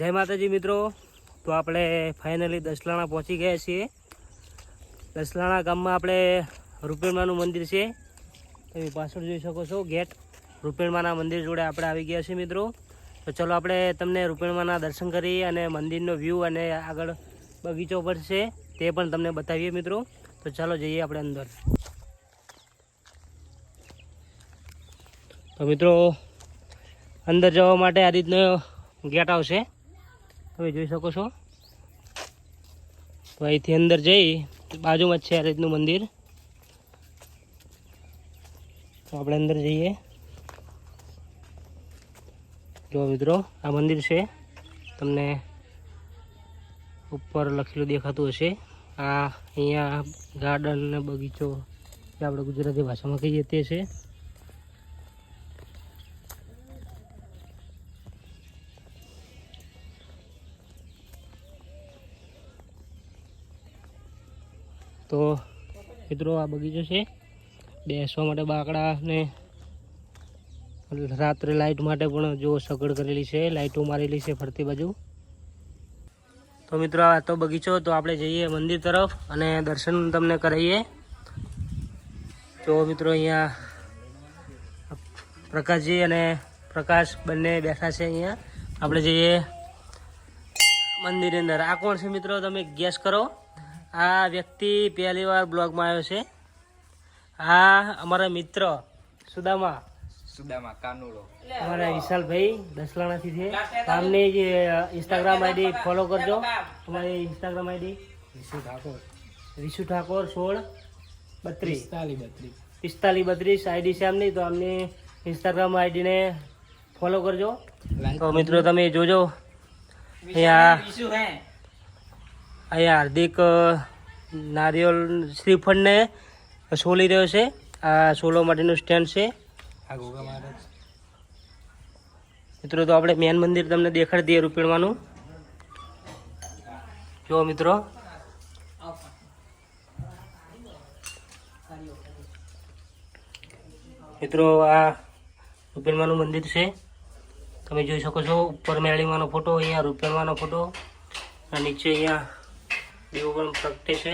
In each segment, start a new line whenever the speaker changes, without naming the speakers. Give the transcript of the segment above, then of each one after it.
જય માતાજી મિત્રો. તો આપણે ફાઇનલી દસલાણા પહોંચી ગયા છીએ. દસલાણા ગામમાં આપણે રૂપેણમાનું મંદિર છે. તમે પાછળ જોઈ શકો છો ગેટ. રૂપેણમાના મંદિર જોડે આપણે આવી ગયા છીએ મિત્રો. તો ચલો આપણે તમને રૂપેણમાના દર્શન કરી અને મંદિરનો વ્યૂ અને આગળ બગીચો પર છે તે પણ તમને બતાવીએ મિત્રો. તો ચાલો જઈએ આપણે અંદર. તો મિત્રો, અંદર જવા માટે આ રીતનો ગેટ આવશે. તમે જોઈ શકો છો. તો અહીંથી અંદર જઈ બાજુમાં જ છે આ રીતનું મંદિર. તો આપણે અંદર જઈએ. જો મિત્રો, આ મંદિર છે. તમને ઉપર લખેલું દેખાતું હશે. આ અહીંયા ગાર્ડન ને બગીચો જે આપણે ગુજરાતી ભાષામાં કહીએ તે છે. તો મિત્રો આ બગીચો છે. બેસવા માટે બાકડા ને રાત્રે લાઇટ માટે પણ જો સગડ કરેલી છે લાઇટો મારેલી છે ફરતી બાજુ. તો મિત્રો આ તો બગીચો, તો આપણે જઈએ મંદિર તરફ અને દર્શન તમને કરાવીએ તો મિત્રો અહીંયા પ્રકાશજી અને પ્રકાશ બંને બેઠા છે અહીંયા. આપણે જઈએ મંદિરની અંદર. આ કોણ છે મિત્રો? તમે ગેસ કરો. આ વ્યક્તિ પહેલી વાર બ્લોગમાં આવ્યો છે. આ અમારા મિત્ર સુદામા.
સુદામા કાનુડો.
અમારા વિશાલભાઈ દસલાણાથી છે. આમની જે ઇન્સ્ટાગ્રામ આઈડી ફોલો કરજો. અમારી ઇન્સ્ટાગ્રામ આઈડી વિશુ ઠાકોર. વિશુ ઠાકોર સોળ બત્રીસ.
પિસ્તાલીસ બત્રીસ.
પિસ્તાલીસ બત્રીસ આઈડી છે આમની તો આમની ઇન્સ્ટાગ્રામ આઈડીને ફોલો કરજો. તો મિત્રો તમે જોજો. અહીંયા અહીંયા હાર્દિક નારિયેલ શ્રીફળને સોલી રહ્યો છે. આ સોલો માટેનું સ્ટેન્ડ છે.
આ ગોગા મહારાજ.
મિત્રો તો આપણે મેન મંદિર તમને દેખાડી દઈએ રૂપેણવાનું. જો મિત્રો. મિત્રો આ રૂપેણમાનું મંદિર છે. તમે જોઈ શકો છો ઉપર મેળીમાંનો ફોટો અહીંયા રૂપેણમાંનો ફોટો અને નીચે અહીંયા દેવો પણ પ્રગટે છે.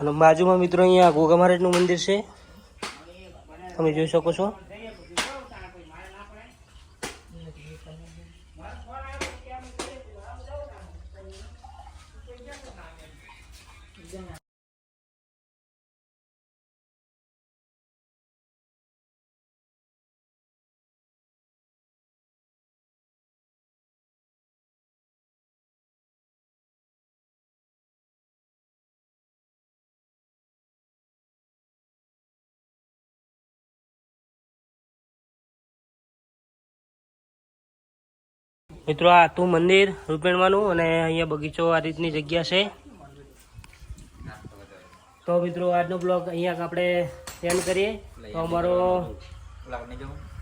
અને બાજુમાં મિત્રો અહીંયા ગોગા મહારાજનું મંદિર છે. તમે જોઈ શકો છો. મિત્રો, આ હતું મંદિર રૂપેણવાનું અને અહીંયા બગીચો આ રીતની જગ્યા છે. તો મિત્રો, આજનો બ્લોગ અહીંયા આપણે એન્ડ કરીએ. તો અમારો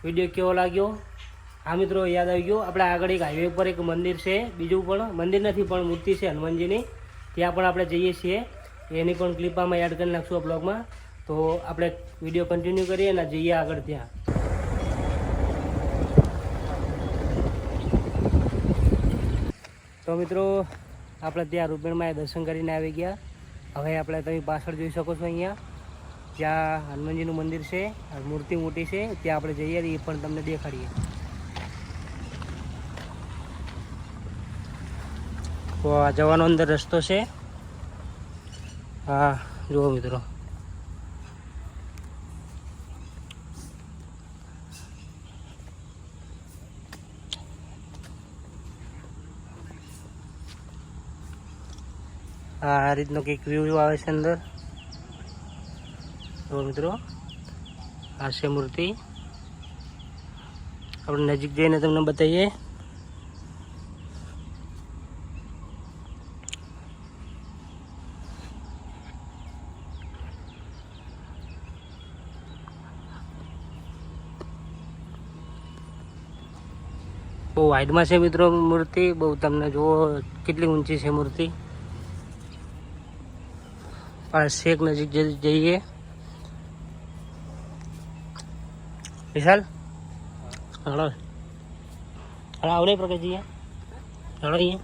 વીડિયો કેવો લાગ્યો? હા મિત્રો, યાદ આવી ગયો. આપણે આગળ એક હાઈવે ઉપર એક મંદિર છે. બીજું પણ, મંદિર નથી, પણ મૂર્તિ છે હનુમાનજીની. ત્યાં પણ આપણે જઈએ છીએ. એની પણ ક્લિપ આમાં એડ કરી નાખશું આ બ્લોગમાં. તો આપણે વીડિયો કન્ટિન્યુ કરીએ અને જઈએ આગળ ત્યાં. તો મિત્રો, આપણે ત્યાં રૂપેણમાં દર્શન કરીને આવી ગયા. હવે આપણે તમે પાછળ જોઈ શકો છો અહીંયા. જ્યાં હનુમાનજીનું મંદિર છે મૂર્તિ મોટી છે, ત્યાં આપણે જઈએ એ પણ તમને દેખાડીએ. તો આ જવાનો અંદર રસ્તો છે. હા, જુઓ મિત્રો. આ રીતનો કંઈક વ્યૂ આવે છે અંદર. જો મિત્રો, આ છે મૂર્તિ. આપણે નજીક જઈને તમને બતાવીએ. બહુ વાઇડમાં છે મિત્રો મૂર્તિ. બહુ તમને જુઓ, કેટલી ઊંચી છે મૂર્તિ. આ શેખ નજીક જઈએ. વિશાલ? હળો હળો આવડે પ્રકાશ જઈએ હળો અહીંયા.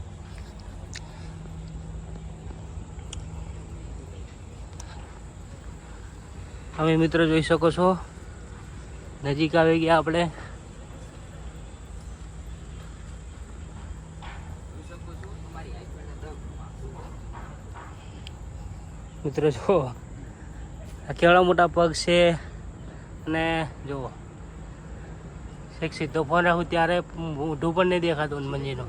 હવે મિત્રો જોઈ શકો છો. નજીક આવી ગયા આપણે. મિત્રો જો કેવડા મોટા પગ છે અને જુઓ. એક સીધો ફોન રાખું ત્યારે ઊંધું પણ નહીં દેખાતું હનુમાનજીનો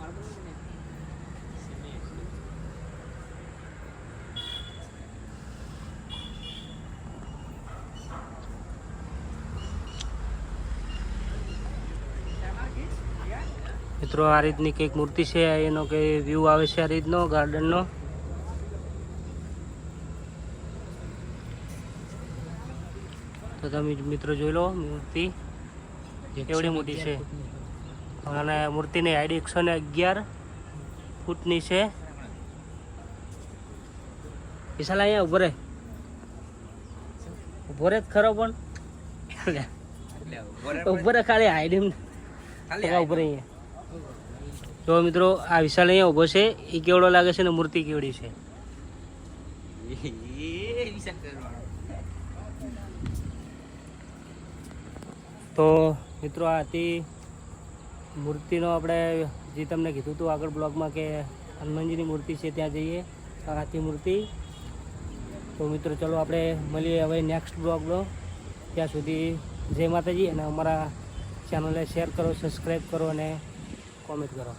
મિત્રો, આ રીતની કંઈક મૂર્તિ છે, એનો કંઈ વ્યૂ આવે છે આ રીતનો ગાર્ડનનો તો તમે મિત્રો જોઈ લો મૂર્તિ. કેવડી મોટી છે. અને મૂર્તિની હાઈટ એકસો ને અગિયાર ફૂટની છે. વિશાલ અહીંયા ઊભો રે. ઊભો રે જ ખરો પણ. ઊભો રે ખાલી હાઈડ એમ. ઊભો રે અહીંયા. જો મિત્રો આ વિશાલ અહીંયા ઊભો છે. એ કેવડો લાગે છે ને મૂર્તિ કેવડી છે?
એ
તો મિત્રો આ હતી મૂર્તિનો આપણે જે તમને કીધું હતું આગળ બ્લોગમાં કે હનુમાનજીની મૂર્તિ છે, ત્યાં જઈએ. આ હતી મૂર્તિ. તો મિત્રો ચલો આપણે મળીએ હવે નેક્સ્ટ બ્લોગનો. ત્યાં સુધી જય માતાજી અને અમારા ચેનલને શેર કરો સબસ્ક્રાઈબ કરો અને કોમેન્ટ કરો.